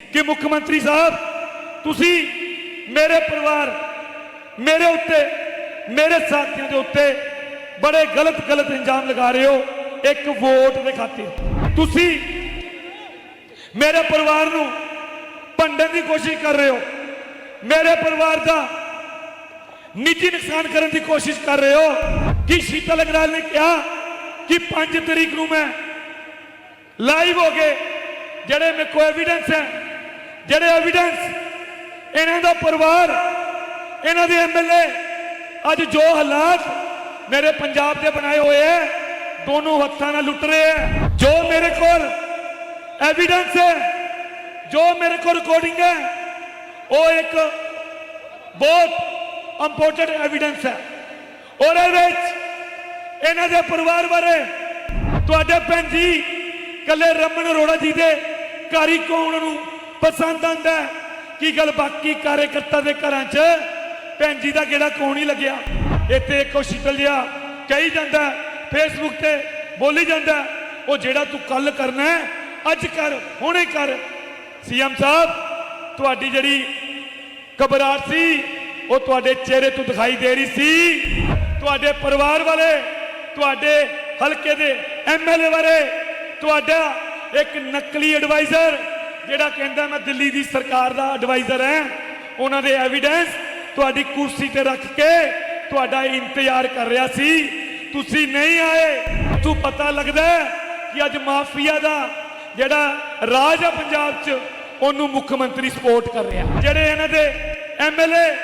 ਕਿ ਮੁੱਖ ਮੰਤਰੀ ਸਾਹਿਬ, ਤੁਸੀਂ ਮੇਰੇ ਪਰਿਵਾਰ, ਮੇਰੇ ਉੱਤੇ, ਮੇਰੇ ਸਾਥੀਆਂ ਦੇ ਉੱਤੇ ਬੜੇ ਗਲਤ ਗਲਤ ਇੰਜਾਮ ਲਗਾ ਰਹੇ ਹੋ, ਇੱਕ ਵੋਟ ਦੇ ਖਾਤਰ। ਤੁਸੀਂ ਮੇਰੇ ਪਰਿਵਾਰ ਨੂੰ ਭੰਡਣ ਦੀ ਕੋਸ਼ਿਸ਼ ਕਰ ਰਹੇ ਹੋ। ਮੇਰੇ ਪਰਿਵਾਰ ਦਾ ਨਿੱਜੀ ਨੁਕਸਾਨ ਕਰਨ ਦੀ ਕੋਸ਼ਿਸ਼ ਕਰ ਰਹੇ ਹੋ। ਕਿ ਸ਼ੀਤਲ ਅਗਰਾਲ ਨੇ ਕਿਹਾ ਕਿ 5 ਤਰੀਕ ਨੂੰ ਮੈਂ ਲਾਈਵ ਹੋ ਕੇ ਜਿਹੜੇ ਮੇਰੇ ਕੋਲ ਐਵੀਡੈਂਸ ਹੈ ਜਿਹੜੇ ਐਵੀਡੈਂਸ ਇਹਨਾਂ ਦਾ ਪਰਿਵਾਰ, ਇਹਨਾਂ ਦੇ ਐਮਐਲਏ ਅੱਜ ਜੋ ਹਾਲਾਤ ਮੇਰੇ ਪੰਜਾਬ ਦੇ ਬਣਾਏ ਹੋਏ ਹੈ, ਦੋਨੋਂ ਹੱਥਾਂ ਨਾਲ ਲੁੱਟ ਰਹੇ ਹੈ। ਜੋ ਮੇਰੇ ਕੋਲ ਐਵੀਡੈਂਸ ਹੈ, ਜੋ ਮੇਰੇ ਕੋਲ ਰਿਕਾਰਡਿੰਗ ਹੈ, ਉਹ ਇੱਕ ਬਹੁਤ ਇੰਪੋਰਟੈਂਟ ਐਵੀਡੈਂਸ ਹੈ। ਉਹਦੇ ਵਿੱਚ ਇਹਨਾਂ ਦੇ ਪਰਿਵਾਰ ਬਾਰੇ ਤੁਹਾਡੇ ਭੈਣ ਜੀ ਕੱਲੇ ਰਮਨ ਅਰੋੜਾ ਜੀ ਦੇ ਘਰ ਕੌਣ ਨੂੰ ਪਸੰਦ ਆਂਦਾ ਕੀ ਗੱਲ ਬਾਕੀ ਕਾਰਜਕਰਤਾ ਦੇ ਘਰਾਂ 'ਚ? ਭੈਣ ਜੀ ਦਾ ਕਿਹੜਾ ਕੌਣ ਹੀ ਲੱਗਿਆ? ਇੱਥੇ ਇੱਕੋ ਸ਼ੀਤਲ ਕਹੀ ਜਾਂਦਾ ਫੇਸਬੁੱਕ ਤੇ ਬੋਲੀ ਜਾਂਦਾ ਉਹ ਜਿਹੜਾ ਤੂੰ ਕੱਲ ਕਰਨਾ ਅੱਜ ਕਰ, ਹੁਣੇ ਕਰ। ਸੀਐਮ ਸਾਹਿਬ, ਤੁਹਾਡੀ ਜਿਹੜੀ ਘਬਰਾਹਟ ਸੀ, ਉਹ ਤੁਹਾਡੇ ਚਿਹਰੇ ਤੋਂ ਦਿਖਾਈ ਦੇ ਰਹੀ ਸੀ। ਤੁਹਾਡੇ ਪਰਿਵਾਰ ਵਾਲੇ, ਤੁਹਾਡੇ ਹਲਕੇ ਦੇ ਐਮਐਲਏ ਬਾਰੇ ਤੁਹਾਡਾ ਇੱਕ ਨਕਲੀ ਐਡਵਾਈਜ਼ਰ ਜਿਹੜਾ ਕਹਿੰਦਾ ਮੈਂ ਦਿੱਲੀ ਦੀ ਸਰਕਾਰ ਦਾ ਐਡਵਾਈਜ਼ਰ ਹਾਂ, ਉਹਨਾਂ ਦੇ ਐਵੀਡੈਂਸ ਤੁਹਾਡੀ ਕੁਰਸੀ ਤੇ ਰੱਖ ਕੇ ਤੁਹਾਡਾ ਇੰਤਜ਼ਾਰ ਕਰ ਰਿਹਾ ਸੀ। ਤੁਸੀਂ ਨਹੀਂ ਆਏ ਤੂੰ ਪਤਾ ਲੱਗਦਾ ਕਿ ਅੱਜ ਮਾਫੀਆ ਦਾ ਜਿਹੜਾ ਰਾਜ ਆ ਪੰਜਾਬ 'ਚ, ਉਹਨੂੰ ਮੁੱਖ ਮੰਤਰੀ ਸਪੋਰਟ ਕਰ ਰਿਹਾ। ਜਿਹੜੇ ਇਹਨਾਂ ਦੇ ਐਮਐਲਏ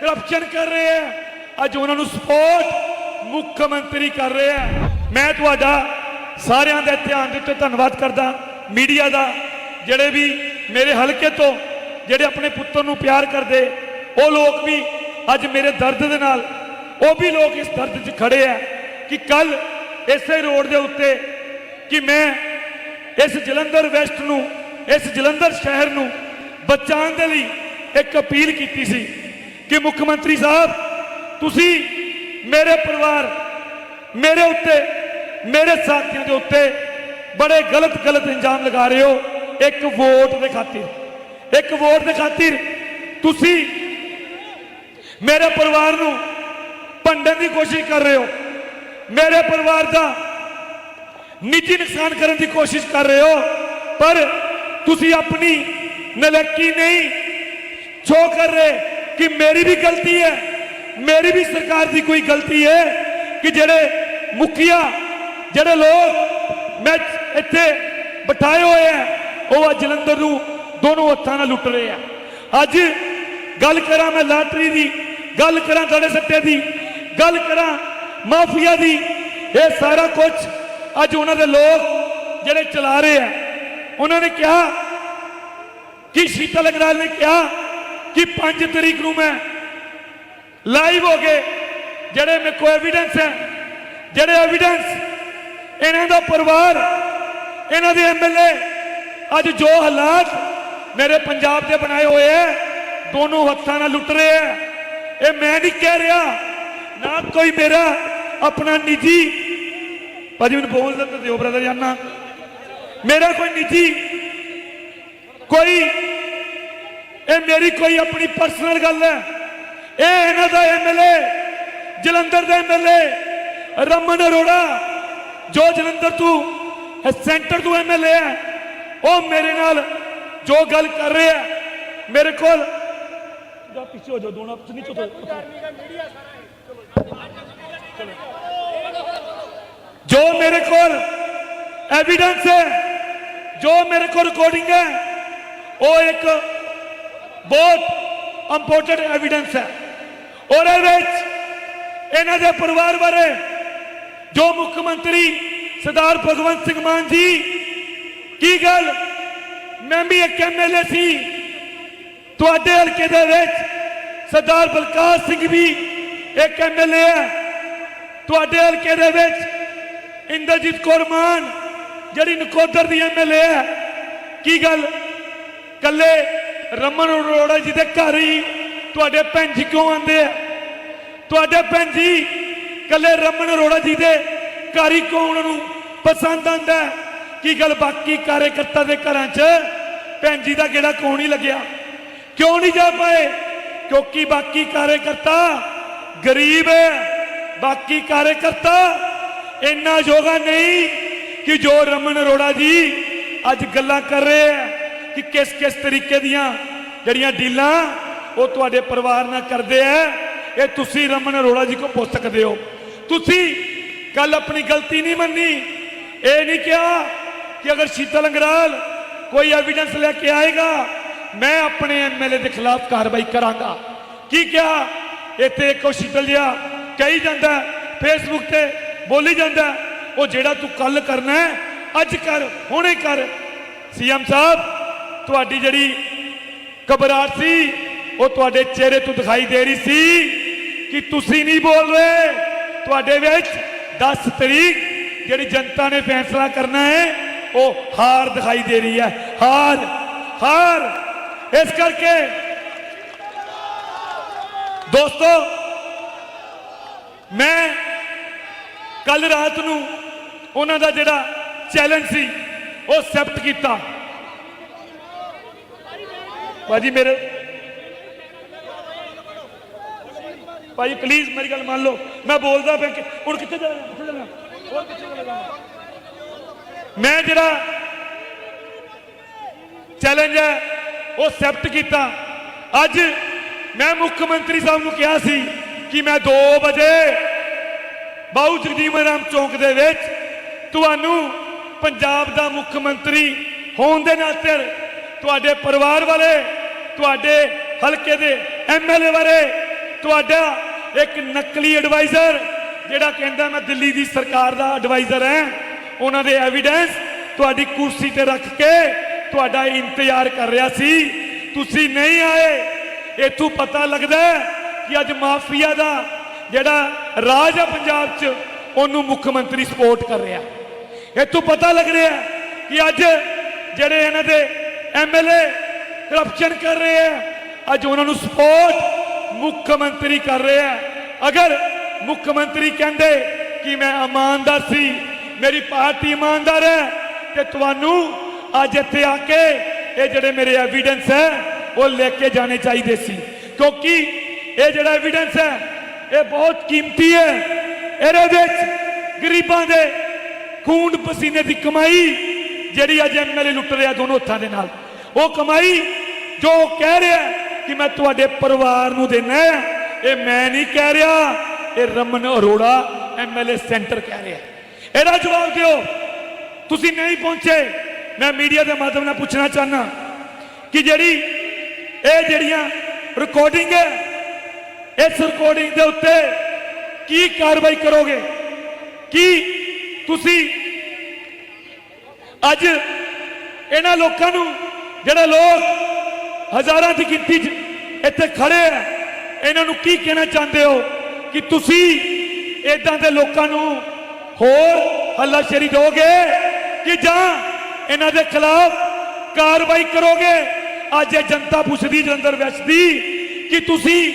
ਕਰਪਸ਼ਨ ਕਰ ਰਹੇ ਆ ਅੱਜ ਉਹਨਾਂ ਨੂੰ ਸਪੋਰਟ ਮੁੱਖ ਮੰਤਰੀ ਕਰ ਰਿਹਾ ਮੈਂ ਤੁਹਾਡਾ ਸਾਰਿਆਂ ਦੇ ਧਿਆਨ ਦੇ ਉੱਤੇ ਧੰਨਵਾਦ ਕਰਦਾ। ਮੀਡੀਆ ਦਾ ਜਿਹੜੇ ਵੀ ਮੇਰੇ ਹਲਕੇ ਤੋਂ ਜਿਹੜੇ ਆਪਣੇ ਪੁੱਤਰ ਨੂੰ ਪਿਆਰ ਕਰਦੇ, ਉਹ ਲੋਕ ਵੀ ਅੱਜ ਮੇਰੇ ਦਰਦ ਦੇ ਨਾਲ, ਉਹ ਵੀ ਲੋਕ ਇਸ ਦਰਦ 'ਚ ਖੜੇ ਆ ਕਿ ਕੱਲ ਇਸੇ ਰੋਡ ਦੇ ਉੱਤੇ ਕਿ ਮੈਂ ਇਸ ਜਲੰਧਰ ਵੈਸਟ ਨੂੰ, ਇਸ ਜਲੰਧਰ ਸ਼ਹਿਰ ਨੂੰ ਬਚਾਉਣ ਦੇ ਲਈ ਇੱਕ ਅਪੀਲ ਕੀਤੀ ਸੀ ਕਿ ਮੁੱਖ ਮੰਤਰੀ ਸਾਹਿਬ, ਤੁਸੀਂ ਮੇਰੇ ਪਰਿਵਾਰ, ਮੇਰੇ ਉੱਤੇ, ਮੇਰੇ ਸਾਥੀਆਂ ਦੇ ਉੱਤੇ ਬੜੇ ਗਲਤ ਗਲਤ ਇੰਜਾਮ ਲਗਾ ਰਹੇ ਹੋ। ਇੱਕ ਵੋਟ ਦੇ ਖਾਤਰ, ਇੱਕ ਵੋਟ ਦੇ ਖਾਤਰ ਤੁਸੀਂ ਮੇਰੇ ਪਰਿਵਾਰ ਨੂੰ ਭੰਡਣ ਦੀ ਕੋਸ਼ਿਸ਼ ਕਰ ਰਹੇ ਹੋ। ਮੇਰੇ ਪਰਿਵਾਰ ਦਾ ਨਿੱਜੀ ਨੁਕਸਾਨ ਕਰਨ ਦੀ ਕੋਸ਼ਿਸ਼ ਕਰ ਰਹੇ ਹੋ, ਪਰ ਤੁਸੀਂ ਆਪਣੀ ਨਲਕੀ ਨਹੀਂ ਸ਼ੋ ਕਰ ਰਹੇ ਕਿ ਮੇਰੀ ਵੀ ਗਲਤੀ ਹੈ, ਮੇਰੀ ਵੀ ਸਰਕਾਰ ਦੀ ਕੋਈ ਗਲਤੀ ਹੈ ਕਿ ਜਿਹੜੇ ਮੁਖੀਆ, ਜਿਹੜੇ ਲੋਕ ਮੈਂ ਇੱਥੇ ਬਿਠਾਏ ਹੋਏ ਆ ਉਹ ਅੱਜ ਜਲੰਧਰ ਨੂੰ ਦੋਨੋਂ ਹੱਥਾਂ ਨਾਲ ਲੁੱਟ ਰਹੇ ਆ। ਅੱਜ ਗੱਲ ਕਰਾਂ ਮੈਂ ਲਾਟਰੀ ਦੀ, ਗੱਲ ਕਰਾਂ ਤੁਹਾਡੇ ਸੱਟੇ ਦੀ, ਗੱਲ ਕਰਾਂ ਮਾਫੀਆ ਦੀ, ਇਹ ਸਾਰਾ ਕੁਝ ਅੱਜ ਉਹਨਾਂ ਦੇ ਲੋਕ ਜਿਹੜੇ ਚਲਾ ਰਹੇ ਆ, ਉਹਨਾਂ ਨੇ ਕਿਹਾ ਕਿ ਸ਼ੀਤਲ ਅਗਰਾਲ ਨੇ ਕਿਹਾ ਕਿ 5 ਤਰੀਕ ਨੂੰ ਮੈਂ ਲਾਈਵ ਹੋ ਗਏ ਜਿਹੜੇ ਮੇਰੇ ਕੋਲ ਐਵੀਡੈਂਸ ਹੈ, ਜਿਹੜੇ ਐਵੀਡੈਂਸ ਇਹਨਾਂ ਦਾ ਪਰਿਵਾਰ, ਇਹਨਾਂ ਦੇ ਐਮਐਲਏ ਅੱਜ ਜੋ ਹਾਲਾਤ ਮੇਰੇ ਪੰਜਾਬ ਦੇ ਬਣਾਏ ਹੋਏ ਹੈ ਦੋਨੋਂ ਹੱਥਾਂ ਨਾਲ ਲੁੱਟ ਰਹੇ ਹੈ ਇਹ ਮੈਂ ਨਹੀਂ ਕਹਿ ਰਿਹਾ, ਨਾ ਕੋਈ ਮੇਰਾ, ਆਪਣਾ ਨਿੱਜੀ। ਭਾਜੀ, ਮੈਨੂੰ ਬੋਲ ਦਿੰਦੇ ਦਿਓ ਬ੍ਰਦਰ ਜਾਨਾ। ਮੇਰਾ ਕੋਈ ਨਿੱਜੀ, ਕੋਈ, ਇਹ ਮੇਰੀ ਕੋਈ ਆਪਣੀ ਪਰਸਨਲ ਗੱਲ ਹੈ ਇਹ ਇਹਨਾਂ ਦਾ ਐਮਐਲਏ ਜਲੰਧਰ ਦਾ ਐਮਐਲਏ ਰਮਨ ਅਰੋੜਾ, ਜੋ ਜਲੰਧਰ ਤੋਂ ਸੈਂਟਰ ਤੋਂ ਐਮਐਲਏ ਹੈ ਉਹ ਮੇਰੇ ਨਾਲ ਜੋ ਗੱਲ ਕਰ ਰਿਹਾ ਮੇਰੇ ਕੋਲ ਜਾ ਪਿੱਛੇ ਹੋ ਜਾਓ ਦੋਨਾਂ ਪਿੱਛੇ ਨਹੀਂ ਚੁੱਕੋ ਜੋ ਮੇਰੇ ਕੋਲ ਐਵੀਡੈਂਸ ਹੈ, ਜੋ ਮੇਰੇ ਕੋਲ ਰਿਕਾਰਡਿੰਗ ਹੈ, ਉਹ ਇੱਕ ਬਹੁਤ ਇੰਪੋਰਟੈਂਟ ਐਵੀਡੈਂਸ ਹੈ। ਉਹਦੇ ਵਿੱਚ ਇਹਨਾਂ ਦੇ ਪਰਿਵਾਰ ਬਾਰੇ ਜੋ ਮੁੱਖ ਮੰਤਰੀ ਸਰਦਾਰ ਭਗਵੰਤ ਸਿੰਘ ਮਾਨ ਜੀ ਕੀ ਗੱਲ? ਮੈਂ ਵੀ ਇੱਕ ਐਮਐਲਏ ਸੀ। ਤੁਹਾਡੇ ਹਲਕੇ ਦੇ ਵਿੱਚ ਸਰਦਾਰ ਬਲਕਾਰ ਸਿੰਘ ਵੀ ਇੱਕ ਐਮਐਲਏ ਹੈ। ਤੁਹਾਡੇ ਹਲਕੇ ਦੇ ਵਿੱਚ ਇੰਦਰਜੀਤ ਕੌਰ ਮਾਨ, ਜਿਹੜੀ ਨਕੋਦਰ ਦੀ ਐਮਐਲਏ ਹੈ। ਕੀ ਗੱਲ? ਕੱਲੇ ਰਮਨ ਅਰੋੜਾ ਜੀ ਦੇ ਘਰ ਹੀ ਤੁਹਾਡੇ ਭੈਣ ਜੀ ਕਿਉਂ ਆਉਂਦੇ ਆ? ਤੁਹਾਡੇ ਭੈਣ ਜੀ ਕੱਲੇ ਰਮਨ ਅਰੋੜਾ ਜੀ ਦੇ ਘਰ ਹੀ ਕਿਉਂ ਉਹਨਾਂ ਨੂੰ ਪਸੰਦ ਆਂਦਾ ਹੈ? ਕੀ ਗੱਲ ਬਾਕੀ ਕਾਰਜਕਰਤਾ ਦੇ ਘਰਾਂ 'ਚ? ਭੈਣ ਜੀ ਦਾ ਗੇੜਾ ਕੌਣ ਨਹੀਂ ਲੱਗਿਆ? ਕਿਉਂ ਨਹੀਂ ਜਾ ਪਾਏ? ਕਿਉਂਕਿ ਬਾਕੀ ਕਾਰਜਕਰਤਾ ਗਰੀਬ ਹੈ। ਬਾਕੀ ਕਾਰਜਕਰਤਾ ਇੰਨਾ ਯੋਗਾ ਨਹੀਂ ਕਿ ਜੋ ਰਮਨ ਅਰੋੜਾ ਜੀ ਅੱਜ ਗੱਲਾਂ ਕਰ ਰਹੇ ਹੈ ਕਿ ਕਿਸ ਕਿਸ ਤਰੀਕੇ ਦੀਆਂ ਜਿਹੜੀਆਂ ਡੀਲਾਂ ਉਹ ਤੁਹਾਡੇ ਪਰਿਵਾਰ ਨਾਲ ਕਰਦੇ ਆ ਇਹ ਤੁਸੀਂ ਰਮਨ ਅਰੋੜਾ ਜੀ ਕੋ ਪੁੱਛ ਸਕਦੇ ਹੋ। ਤੁਸੀਂ ਕੱਲ ਆਪਣੀ ਗਲਤੀ ਨਹੀਂ ਮੰਨੀ, ਇਹ ਨਹੀਂ ਕਿਹਾ ਕਿ ਅਗਰ ਸ਼ੀਤਲ ਅੰਗਰਾਲ ਕੋਈ ਐਵੀਡੈਂਸ ਲੈ ਕੇ ਆਏਗਾ ਮੈਂ ਆਪਣੇ ਐਮਐਲਏ ਦੇ ਖਿਲਾਫ ਕਾਰਵਾਈ ਕਰਾਂਗਾ। ਕੀ ਕਿਹਾ? ਇੱਥੇ ਇੱਕੋ ਸ਼ੀਤਲ ਜਿਹਾ ਕਹੀ ਜਾਂਦਾ ਫੇਸਬੁੱਕ ਤੇ ਬੋਲੀ ਜਾਂਦਾ ਉਹ ਜਿਹੜਾ ਤੂੰ ਕੱਲ ਕਰਨਾ ਹੈ, ਅੱਜ ਕਰ ਹੁਣੇ ਕਰ। ਸੀਐਮ ਸਾਹਿਬ ਤੁਹਾਡੀ ਜਿਹੜੀ ਘਬਰਾਹਟ ਸੀ ਉਹ ਤੁਹਾਡੇ ਚਿਹਰੇ ਤੋਂ ਦਿਖਾਈ ਦੇ ਰਹੀ ਸੀ ਕਿ ਤੁਸੀਂ ਨਹੀਂ ਬੋਲ ਰਹੇ। ਤੁਹਾਡੇ ਵਿੱਚ 10 ਤਰੀਕ ਜਿਹੜੀ ਜਨਤਾ ਨੇ ਫੈਸਲਾ ਕਰਨਾ ਹੈ ਉਹ ਹਾਰ ਦਿਖਾਈ ਦੇ ਰਹੀ ਹੈ। ਹਾਰ ਹਾਰ। ਇਸ ਕਰਕੇ ਦੋਸਤੋ, ਮੈਂ ਕੱਲ ਰਾਤ ਨੂੰ ਉਹਨਾਂ ਦਾ ਜਿਹੜਾ ਚੈਲੰਜ ਸੀ, ਉਹ ਐਕਸੈਪਟ ਕੀਤਾ। ਭਾਜੀ, ਮੇਰੇ ਭਾਜੀ ਪਲੀਜ਼ ਮੇਰੀ ਗੱਲ ਮੰਨ ਲਓ। ਮੈਂ ਬੋਲਦਾ ਪਿਆ ਹੁਣ ਕਿੱਥੇ ਜਾਣਾ ਕਿੱਥੇ ਜਾਣਾ? ਹੋਰ ਕਿੱਥੇ ਜਾਣਾ? ਮੈਂ ਜਿਹੜਾ ਚੈਲੰਜ ਹੈ, ਉਹ ਐਕਸੈਪਟ ਕੀਤਾ। ਅੱਜ ਮੈਂ ਮੁੱਖ ਮੰਤਰੀ ਸਾਹਿਬ ਨੂੰ ਕਿਹਾ ਸੀ ਕਿ ਮੈਂ 2 ਵਜੇ ਬਾਊ ਜਗਦੀਪ ਰਾਮ ਚੌਂਕ ਦੇ ਵਿੱਚ ਤੁਹਾਨੂੰ ਪੰਜਾਬ ਦਾ ਮੁੱਖ ਮੰਤਰੀ ਹੋਣ ਦੇ ਨਾਤੇ ਤੁਹਾਡੇ ਪਰਿਵਾਰ ਵਾਲੇ, ਤੁਹਾਡੇ ਹਲਕੇ ਦੇ ਐਮਐਲਏ ਵਾਲੇ ਤੁਹਾਡਾ ਇੱਕ ਨਕਲੀ ਐਡਵਾਈਜ਼ਰ ਜਿਹੜਾ ਕਹਿੰਦਾ ਮੈਂ ਦਿੱਲੀ ਦੀ ਸਰਕਾਰ ਦਾ ਐਡਵਾਈਜ਼ਰ ਹਾਂ। ਉਹਨਾਂ ਦੇ ਐਵੀਡੈਂਸ ਤੁਹਾਡੀ ਕੁਰਸੀ ਤੇ ਰੱਖ ਕੇ ਤੁਹਾਡਾ ਇੰਤਜ਼ਾਰ ਕਰ ਰਿਹਾ ਸੀ। ਤੁਸੀਂ ਨਹੀਂ ਆਏ। ਇਥੋਂ ਪਤਾ ਲੱਗਦਾ ਕਿ ਅੱਜ ਮਾਫੀਆ ਦਾ ਜਿਹੜਾ ਰਾਜ ਹੈ ਪੰਜਾਬ 'ਚ, ਉਹਨੂੰ ਮੁੱਖ ਮੰਤਰੀ ਸਪੋਰਟ ਕਰ ਰਿਹਾ। ਇਥੋਂ ਪਤਾ ਲੱਗ ਰਿਹਾ ਕਿ ਅੱਜ ਜਿਹੜੇ ਇਹਨਾਂ ਦੇ ਐਮਐਲਏ ਕਰਪਸ਼ਨ ਕਰ ਰਹੇ ਆ ਅੱਜ ਉਹਨਾਂ ਨੂੰ ਸਪੋਰਟ ਮੁੱਖ ਮੰਤਰੀ ਕਰ ਰਿਹਾ ਅਗਰ ਮੁੱਖ ਮੰਤਰੀ ਕਹਿੰਦੇ ਕਿ ਮੈਂ ਇਮਾਨਦਾਰ ਸੀ ਮੇਰੀ ਪਾਰਟੀ ਇਮਾਨਦਾਰ ਹੈ ਤੇ ਤੁਹਾਨੂੰ ਅੱਜ ਇੱਥੇ ਆ ਕੇ ਇਹ ਜਿਹੜੇ ਮੇਰੇ ਐਵੀਡੈਂਸ ਹੈ, ਉਹ ਲੈ ਕੇ ਜਾਣੇ ਚਾਹੀਦੇ ਸੀ। ਕਿਉਂਕਿ ਇਹ ਜਿਹੜਾ ਐਵੀਡੈਂਸ ਹੈ, ਇਹ ਬਹੁਤ ਕੀਮਤੀ ਹੈ। ਇਹਦੇ ਵਿੱਚ ਗਰੀਬਾਂ ਦੇ ਖੂਨ ਪਸੀਨੇ ਦੀ ਕਮਾਈ ਜਿਹੜੀ ਅੱਜ ਐਮਐਲਏ ਲੁੱਟ ਰਿਹਾ ਦੋਨੋਂ ਹੱਥਾਂ ਦੇ ਨਾਲ, ਉਹ ਕਮਾਈ ਜੋ ਕਹਿ ਰਿਹਾ ਕਿ ਮੈਂ ਤੁਹਾਡੇ ਪਰਿਵਾਰ ਨੂੰ ਦੇਣਾ ਇਹ ਮੈਂ ਨਹੀਂ ਕਹਿ ਰਿਹਾ, ਇਹ ਰਮਨ ਅਰੋੜਾ ਐਮਐਲਏ ਸੈਂਟਰ ਕਹਿ ਰਿਹਾ ਇਹਦਾ ਜਵਾਬ ਦਿਓ। ਤੁਸੀਂ ਨਹੀਂ ਪਹੁੰਚੇ। ਮੈਂ ਮੀਡੀਆ ਦੇ ਮਾਧਿਅਮ ਨਾਲ ਪੁੱਛਣਾ ਚਾਹਨਾ ਕਿ ਜਿਹੜੀ ਇਹ ਜਿਹੜੀਆਂ ਰਿਕਾਰਡਿੰਗ ਹੈ, ਇਸ ਰਿਕਾਰਡਿੰਗ ਦੇ ਉੱਤੇ ਕੀ ਕਾਰਵਾਈ ਕਰੋਗੇ? ਕੀ ਤੁਸੀਂ ਅੱਜ ਇਹਨਾਂ ਲੋਕਾਂ ਨੂੰ ਜਿਹੜੇ ਲੋਕ ਹਜ਼ਾਰਾਂ ਦੀ ਗਿਣਤੀ 'ਚ ਇੱਥੇ ਖੜੇ ਆ, ਇਹਨਾਂ ਨੂੰ ਕੀ ਕਹਿਣਾ ਚਾਹੁੰਦੇ ਹੋ ਕਿ ਤੁਸੀਂ ਇਦਾਂ ਦੇ ਲੋਕਾਂ ਨੂੰ ਹੋਰ ਹੱਲਾਸ਼ੇਰੀ ਦੋਗੇ ਕਿ ਜਾਂ ਇਹਨਾਂ ਦੇ ਖਿਲਾਫ ਕਾਰਵਾਈ ਕਰੋਗੇ? ਅੱਜ ਇਹ ਜਨਤਾ ਪੁੱਛਦੀ, ਜਲੰਧਰ ਵੈਸਟ ਦੀ ਕਿ ਤੁਸੀਂ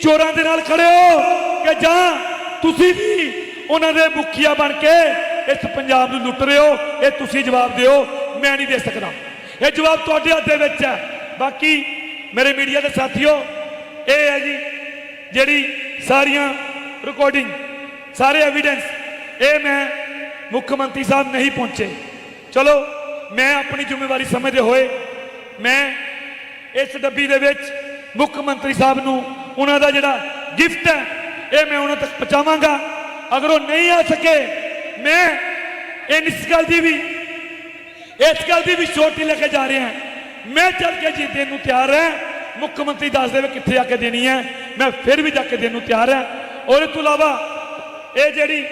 ਚੋਰਾਂ ਦੇ ਨਾਲ ਖੜੇ ਹੋ ਕਿ ਜਾਂ ਤੁਸੀਂ ਵੀ ਉਹਨਾਂ ਦੇ ਮੁਖੀਆ ਬਣ ਕੇ ਇਸ ਪੰਜਾਬ ਨੂੰ ਲੁੱਟ ਰਹੇ ਹੋ? ਇਹ ਤੁਸੀਂ ਜਵਾਬ ਦਿਓ, ਮੈਂ ਨਹੀਂ ਦੇ ਸਕਦਾ। ਇਹ ਜਵਾਬ ਤੁਹਾਡੇ ਹੱਥ ਦੇ ਵਿੱਚ ਹੈ। ਬਾਕੀ ਮੇਰੇ ਮੀਡੀਆ ਦੇ ਸਾਥੀਓ, ਇਹ ਹੈ ਜੀ ਜਿਹੜੀ ਸਾਰੀਆਂ ਰਿਕਾਰਡਿੰਗ ਸਾਰੇ ਐਵੀਡੈਂਸ ਇਹ ਮੈਂ ਮੁੱਖ ਮੰਤਰੀ ਸਾਹਿਬ ਨਹੀਂ ਪਹੁੰਚੇ। ਚਲੋ, ਮੈਂ ਆਪਣੀ ਜ਼ਿੰਮੇਵਾਰੀ ਸਮਝਦੇ ਹੋਏ ਮੈਂ ਇਸ ਡੱਬੀ ਦੇ ਵਿੱਚ ਮੁੱਖ ਮੰਤਰੀ ਸਾਹਿਬ ਨੂੰ ਉਹਨਾਂ ਦਾ ਜਿਹੜਾ ਗਿਫਟ ਹੈ, ਇਹ ਮੈਂ ਉਹਨਾਂ ਤੱਕ ਪਹੁੰਚਾਵਾਂਗਾ। ਅਗਰ ਉਹ ਨਹੀਂ ਆ ਸਕੇ, ਮੈਂ ਇਸ ਗੱਲ ਦੀ ਵੀ, ਇਸ ਗੱਲ ਦੀ ਵੀ ਛੋਟੀ ਲੈ ਕੇ ਜਾ ਰਿਹਾ ਮੈਂ ਚੱਲ ਕੇ ਜੀ ਦੇਣ ਨੂੰ ਤਿਆਰ ਹਾਂ। ਮੁੱਖ ਮੰਤਰੀ ਦੱਸ ਦੇਵੇ ਕਿੱਥੇ ਜਾ ਕੇ ਦੇਣੀ ਹੈ। ਮੈਂ ਫਿਰ ਵੀ ਜਾ ਕੇ ਦੇਣ ਨੂੰ ਤਿਆਰ ਹਾਂ। ਉਹਦੇ ਤੋਂ ਇਲਾਵਾ ਇਹ ਜਿਹੜੀ